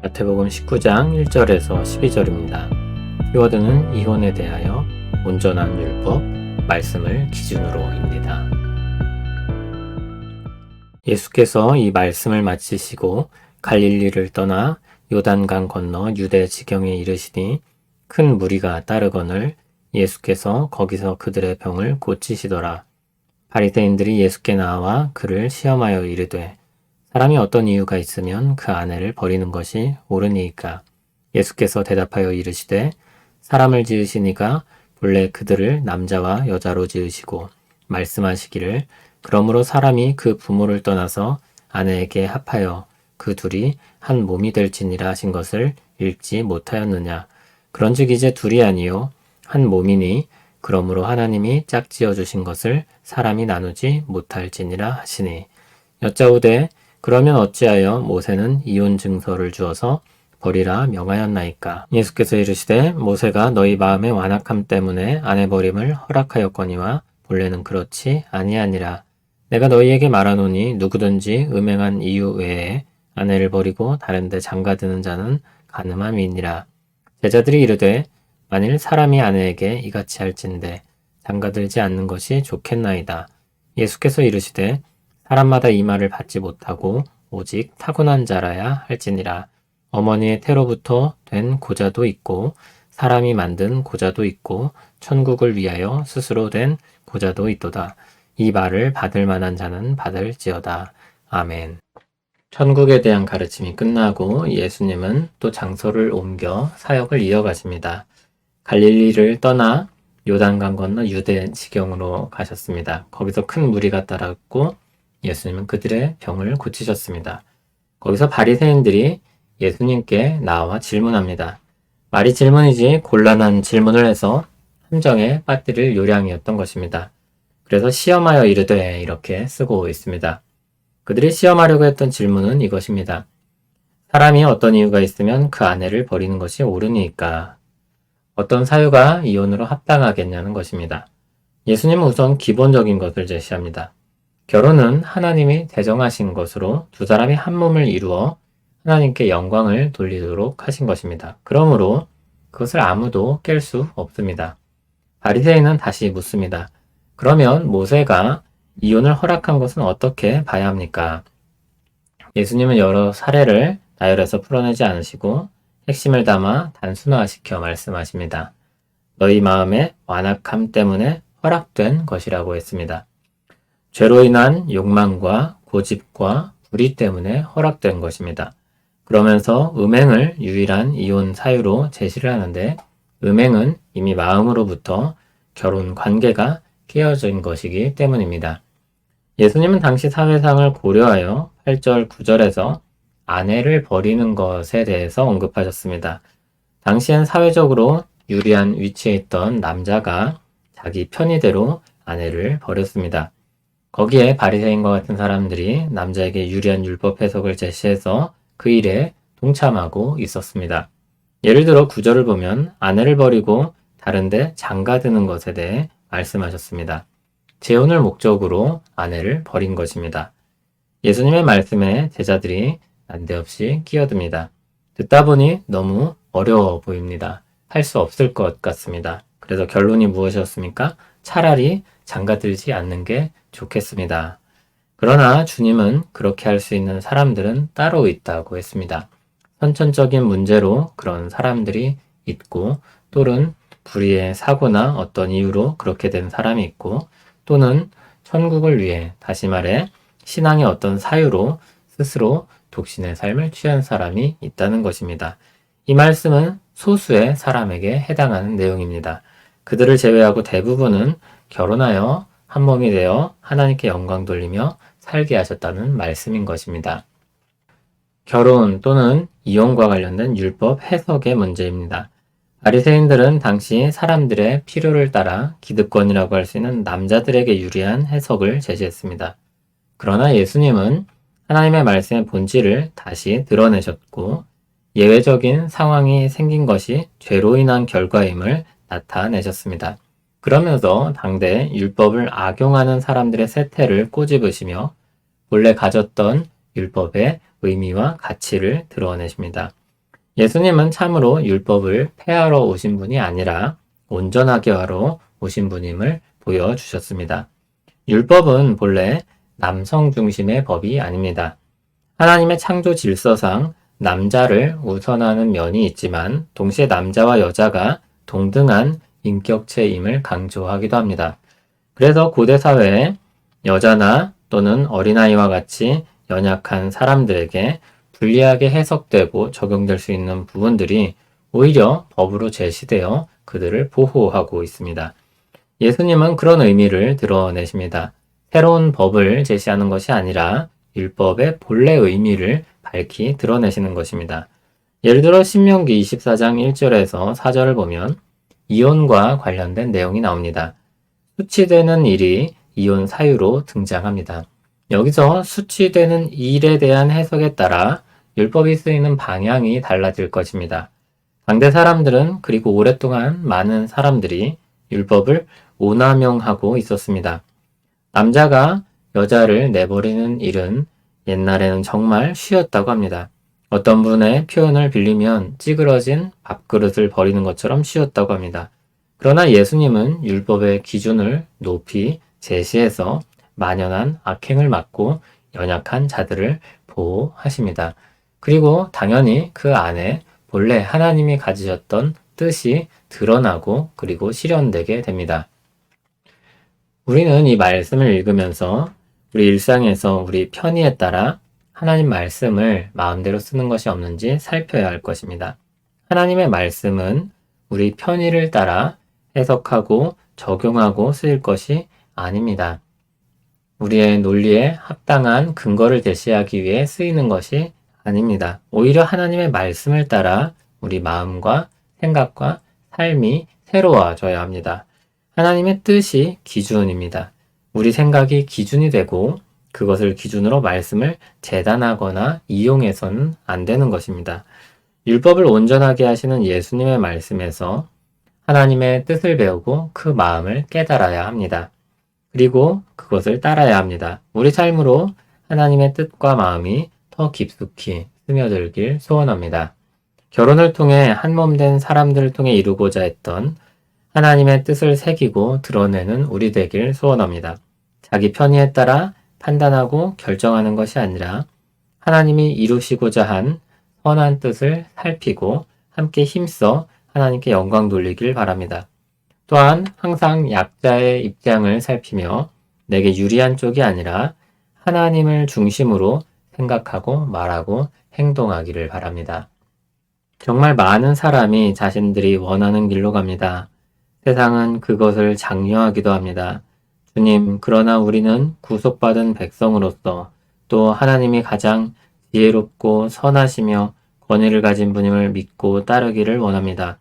마태복음 19장 1절에서 12절입니다. 키워드는 이혼에 대하여 온전한 율법, 말씀을 기준으로입니다. 예수께서 이 말씀을 마치시고 갈릴리를 떠나 요단강 건너 유대 지경에 이르시니 큰 무리가 따르거늘 예수께서 거기서 그들의 병을 고치시더라. 바리새인들이 예수께 나와 그를 시험하여 이르되 사람이 어떤 이유가 있으면 그 아내를 버리는 것이 옳으니까? 예수께서 대답하여 이르시되 사람을 지으시니가 본래 그들을 남자와 여자로 지으시고 말씀하시기를 그러므로 사람이 그 부모를 떠나서 아내에게 합하여 그 둘이 한 몸이 될지니라 하신 것을 읽지 못하였느냐? 그런즉 이제 둘이 아니요 한 몸이니 그러므로 하나님이 짝지어 주신 것을 사람이 나누지 못할지니라 하시니. 여짜오되 그러면 어찌하여 모세는 이혼 증서를 주어서 버리라 명하였나이까? 예수께서 이르시되 모세가 너희 마음의 완악함 때문에 아내 버림을 허락하였거니와 본래는 그렇지 아니하니라. 내가 너희에게 말하노니 누구든지 음행한 이유 외에 아내를 버리고 다른 데 장가드는 자는 가늠함이니라. 제자들이 이르되 만일 사람이 아내에게 이같이 할진대 장가들지 않는 것이 좋겠나이다. 예수께서 이르시되 사람마다 이 말을 받지 못하고 오직 타고난 자라야 할지니라. 어머니의 태로부터 된 고자도 있고 사람이 만든 고자도 있고 천국을 위하여 스스로 된 고자도 있도다. 이 말을 받을 만한 자는 받을지어다. 아멘. 천국에 대한 가르침이 끝나고 예수님은 또 장소를 옮겨 사역을 이어가십니다. 갈릴리를 떠나 요단강 건너 유대 지경으로 가셨습니다. 거기서 큰 무리가 따랐고 예수님은 그들의 병을 고치셨습니다. 거기서 바리새인들이 예수님께 나와 질문합니다. 말이 질문이지 곤란한 질문을 해서 함정에 빠뜨릴 요량이었던 것입니다. 그래서 시험하여 이르되 이렇게 쓰고 있습니다. 그들이 시험하려고 했던 질문은 이것입니다. 사람이 어떤 이유가 있으면 그 아내를 버리는 것이 옳으니까 어떤 사유가 이혼으로 합당하겠냐는 것입니다. 예수님은 우선 기본적인 것을 제시합니다. 결혼은 하나님이 대정하신 것으로 두 사람이 한 몸을 이루어 하나님께 영광을 돌리도록 하신 것입니다. 그러므로 그것을 아무도 깰 수 없습니다. 바리새인은 다시 묻습니다. 그러면 모세가 이혼을 허락한 것은 어떻게 봐야 합니까? 예수님은 여러 사례를 나열해서 풀어내지 않으시고 핵심을 담아 단순화시켜 말씀하십니다. 너희 마음의 완악함 때문에 허락된 것이라고 했습니다. 죄로 인한 욕망과 고집과 불의 때문에 허락된 것입니다. 그러면서 음행을 유일한 이혼 사유로 제시를 하는데 음행은 이미 마음으로부터 결혼 관계가 깨어진 것이기 때문입니다. 예수님은 당시 사회상을 고려하여 8절, 9절에서 아내를 버리는 것에 대해서 언급하셨습니다. 당시엔 사회적으로 유리한 위치에 있던 남자가 자기 편의대로 아내를 버렸습니다. 거기에 바리새인과 같은 사람들이 남자에게 유리한 율법 해석을 제시해서 그 일에 동참하고 있었습니다. 예를 들어 구절을 보면 아내를 버리고 다른데 장가드는 것에 대해 말씀하셨습니다. 재혼을 목적으로 아내를 버린 것입니다. 예수님의 말씀에 제자들이 난데없이 끼어듭니다. 듣다 보니 너무 어려워 보입니다. 할 수 없을 것 같습니다. 그래서 결론이 무엇이었습니까? 차라리 장가들지 않는 게 좋겠습니다. 그러나 주님은 그렇게 할 수 있는 사람들은 따로 있다고 했습니다. 선천적인 문제로 그런 사람들이 있고 또는 불의의 사고나 어떤 이유로 그렇게 된 사람이 있고 또는 천국을 위해 다시 말해 신앙의 어떤 사유로 스스로 독신의 삶을 취한 사람이 있다는 것입니다. 이 말씀은 소수의 사람에게 해당하는 내용입니다. 그들을 제외하고 대부분은 결혼하여 한 몸이 되어 하나님께 영광 돌리며 살게 하셨다는 말씀인 것입니다. 결혼 또는 이혼과 관련된 율법 해석의 문제입니다. 아리새인들은 당시 사람들의 필요를 따라 기득권이라고 할 수 있는 남자들에게 유리한 해석을 제시했습니다. 그러나 예수님은 하나님의 말씀의 본질을 다시 드러내셨고 예외적인 상황이 생긴 것이 죄로 인한 결과임을 나타내셨습니다. 그러면서 당대 율법을 악용하는 사람들의 세태를 꼬집으시며 본래 가졌던 율법의 의미와 가치를 드러내십니다. 예수님은 참으로 율법을 폐하러 오신 분이 아니라 온전하게 하러 오신 분임을 보여주셨습니다. 율법은 본래 남성 중심의 법이 아닙니다. 하나님의 창조 질서상 남자를 우선하는 면이 있지만 동시에 남자와 여자가 동등한 인격체임을 강조하기도 합니다. 그래서 고대 사회에 여자나 또는 어린아이와 같이 연약한 사람들에게 불리하게 해석되고 적용될 수 있는 부분들이 오히려 법으로 제시되어 그들을 보호하고 있습니다. 예수님은 그런 의미를 드러내십니다. 새로운 법을 제시하는 것이 아니라 율법의 본래 의미를 밝히 드러내시는 것입니다. 예를 들어 신명기 24장 1절에서 4절을 보면 이혼과 관련된 내용이 나옵니다. 수치되는 일이 이혼 사유로 등장합니다. 여기서 수치되는 일에 대한 해석에 따라 율법이 쓰이는 방향이 달라질 것입니다. 당대 사람들은 그리고 오랫동안 많은 사람들이 율법을 오남용하고 있었습니다. 남자가 여자를 내버리는 일은 옛날에는 정말 쉬웠다고 합니다. 어떤 분의 표현을 빌리면 찌그러진 밥그릇을 버리는 것처럼 쉬웠다고 합니다. 그러나 예수님은 율법의 기준을 높이 제시해서 만연한 악행을 막고 연약한 자들을 보호하십니다. 그리고 당연히 그 안에 본래 하나님이 가지셨던 뜻이 드러나고 그리고 실현되게 됩니다. 우리는 이 말씀을 읽으면서 우리 일상에서 우리 편의에 따라 하나님 말씀을 마음대로 쓰는 것이 없는지 살펴야 할 것입니다. 하나님의 말씀은 우리 편의를 따라 해석하고 적용하고 쓰일 것이 아닙니다. 우리의 논리에 합당한 근거를 제시하기 위해 쓰이는 것이 아닙니다. 오히려 하나님의 말씀을 따라 우리 마음과 생각과 삶이 새로워져야 합니다. 하나님의 뜻이 기준입니다. 우리 생각이 기준이 되고 그것을 기준으로 말씀을 재단하거나 이용해서는 안 되는 것입니다. 율법을 온전하게 하시는 예수님의 말씀에서 하나님의 뜻을 배우고 그 마음을 깨달아야 합니다. 그리고 그것을 따라야 합니다. 우리 삶으로 하나님의 뜻과 마음이 더 깊숙이 스며들길 소원합니다. 결혼을 통해 한 몸 된 사람들을 통해 이루고자 했던 하나님의 뜻을 새기고 드러내는 우리 되길 소원합니다. 자기 편의에 따라 판단하고 결정하는 것이 아니라 하나님이 이루시고자 한 선한 뜻을 살피고 함께 힘써 하나님께 영광 돌리길 바랍니다. 또한 항상 약자의 입장을 살피며 내게 유리한 쪽이 아니라 하나님을 중심으로 생각하고 말하고 행동하기를 바랍니다. 정말 많은 사람이 자신들이 원하는 길로 갑니다. 세상은 그것을 장려하기도 합니다. 주님, 그러나 우리는 구속받은 백성으로서 또 하나님이 가장 지혜롭고 선하시며 권위를 가진 분임을 믿고 따르기를 원합니다.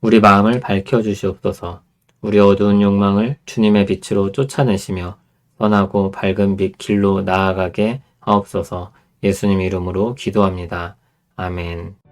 우리 마음을 밝혀 주시옵소서. 우리 어두운 욕망을 주님의 빛으로 쫓아내시며 선하고 밝은 빛 길로 나아가게 하옵소서. 예수님 이름으로 기도합니다. 아멘.